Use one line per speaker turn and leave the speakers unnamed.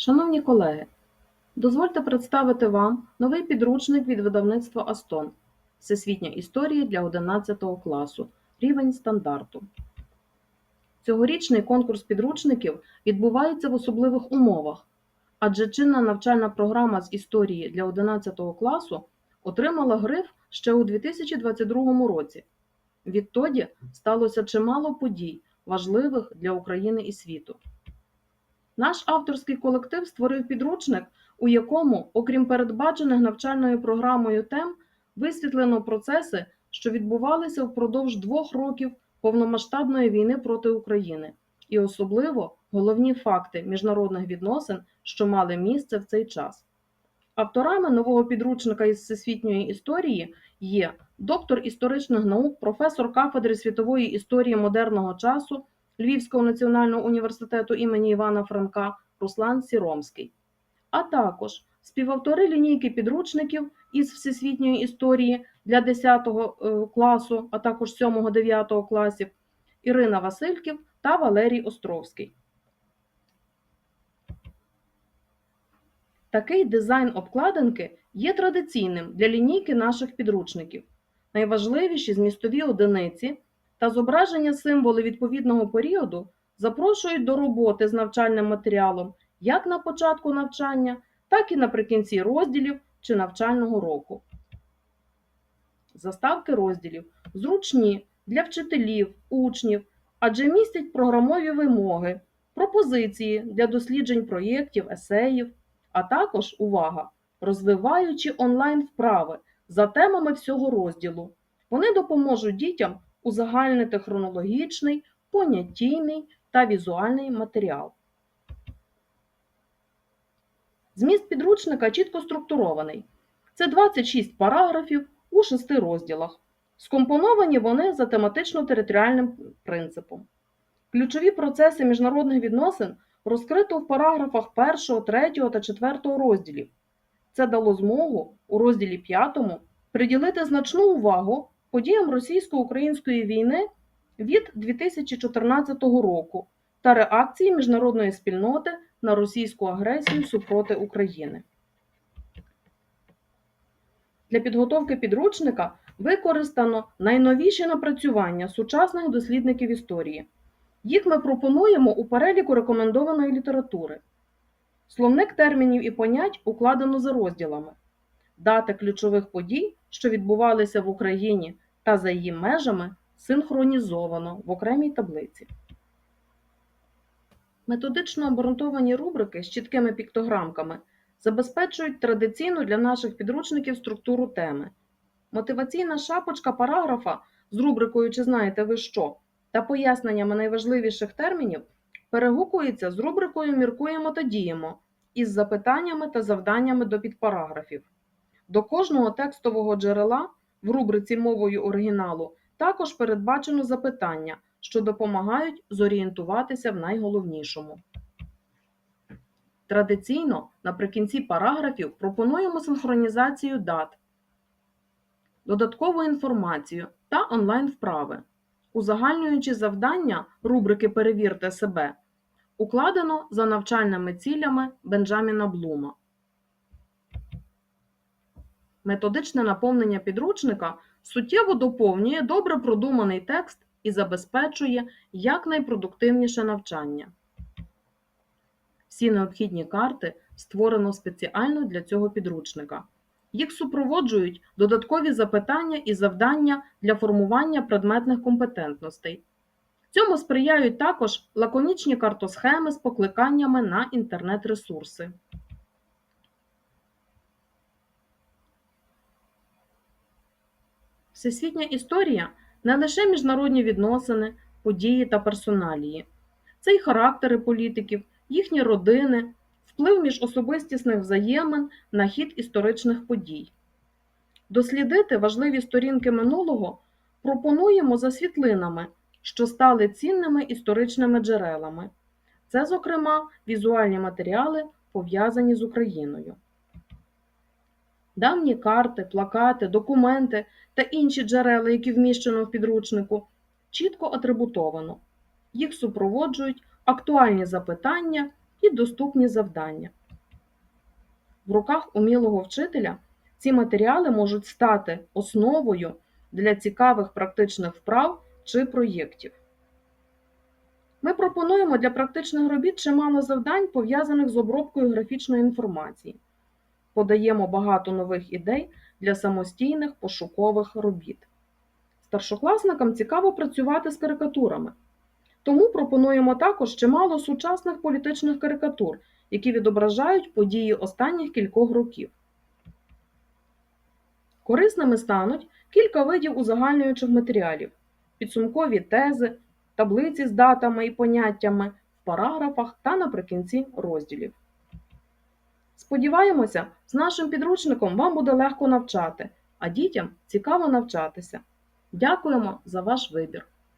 Шановні колеги, дозвольте представити вам новий підручник від видавництва Астон Всесвітня історія для 11 класу. Рівень стандарту. Цьогорічний конкурс підручників відбувається в особливих умовах, адже чинна навчальна програма з історії для 11 класу отримала гриф ще у 2022 році. Відтоді сталося чимало подій, важливих для України і світу. Наш авторський колектив створив підручник, у якому, окрім передбачених навчальною програмою тем, висвітлено процеси, що відбувалися впродовж двох років повномасштабної війни проти України, і особливо головні факти міжнародних відносин, що мали місце в цей час. Авторами нового підручника із всесвітньої історії є доктор історичних наук, професор кафедри світової історії модерного часу Львівського національного університету імені Івана Франка Руслан Сіромський, а також співавтори лінійки підручників із всесвітньої історії для 10 класу, а також 7-9 класів Ірина Васильків та Валерій Островський. Такий дизайн обкладинки є традиційним для лінійки наших підручників. Найважливіші змістові одиниці та зображення символи відповідного періоду запрошують до роботи з навчальним матеріалом як на початку навчання, так і наприкінці розділів чи навчального року. Заставки розділів зручні для вчителів, учнів, адже містять програмові вимоги, пропозиції для досліджень проєктів, есеїв, а також, увага, розвиваючи онлайн вправи за темами всього розділу. Вони допоможуть дітям узагальнити хронологічний, понятійний та візуальний матеріал. Зміст підручника чітко структурований. Це 26 параграфів у шести розділах. Скомпоновані вони за тематично-територіальним принципом. Ключові процеси міжнародних відносин розкрито в параграфах 1, 3 та 4 розділів. Це дало змогу у розділі 5 приділити значну увагу подіям російсько-української війни від 2014 року та реакції міжнародної спільноти на російську агресію супроти України. Для підготовки підручника використано найновіші напрацювання сучасних дослідників історії. Їх ми пропонуємо у переліку рекомендованої літератури. Словник термінів і понять укладено за розділами. Дати ключових подій, що відбувалися в Україні та за її межами, синхронізовано в окремій таблиці. Методично обґрунтовані рубрики з чіткими піктограмками забезпечують традиційну для наших підручників структуру теми. Мотиваційна шапочка параграфа з рубрикою Чи знаєте ви що? та поясненнями найважливіших термінів перегукується з рубрикою Міркуємо та діємо із запитаннями та завданнями до підпараграфів. До кожного текстового джерела в рубриці мовою оригіналу також передбачено запитання, що допомагають зорієнтуватися в найголовнішому. Традиційно наприкінці параграфів пропонуємо синхронізацію дат, додаткову інформацію та онлайн-вправи. Узагальнюючи завдання рубрики Перевірте себе, укладено за навчальними цілями Бенджаміна Блума. Методичне наповнення підручника суттєво доповнює добре продуманий текст і забезпечує якнайпродуктивніше навчання. Всі необхідні карти створено спеціально для цього підручника. Їх супроводжують додаткові запитання і завдання для формування предметних компетентностей. Цьому сприяють також лаконічні картосхеми з покликаннями на інтернет-ресурси. Всесвітня історія не лише міжнародні відносини, події та персоналії, це й характери політиків, їхні родини, вплив міжособистісних взаємин на хід історичних подій. Дослідити важливі сторінки минулого пропонуємо за світлинами, що стали цінними історичними джерелами. Це, зокрема, візуальні матеріали, пов'язані з Україною. Давні карти, плакати, документи та інші джерела, які вміщено в підручнику, чітко атрибутовано. Їх супроводжують актуальні запитання і доступні завдання. В руках умілого вчителя ці матеріали можуть стати основою для цікавих практичних вправ чи проєктів. Ми пропонуємо для практичних робіт чимало завдань, пов'язаних з обробкою графічної інформації. Подаємо багато нових ідей для самостійних пошукових робіт. Старшокласникам цікаво працювати з карикатурами. Тому пропонуємо також чимало сучасних політичних карикатур, які відображають події останніх кількох років. Корисними стануть кілька видів узагальнюючих матеріалів, підсумкові тези, таблиці з датами і поняттями в параграфах та наприкінці розділів. Сподіваємося, з нашим підручником вам буде легко навчати, а дітям цікаво навчатися. Дякуємо за ваш вибір!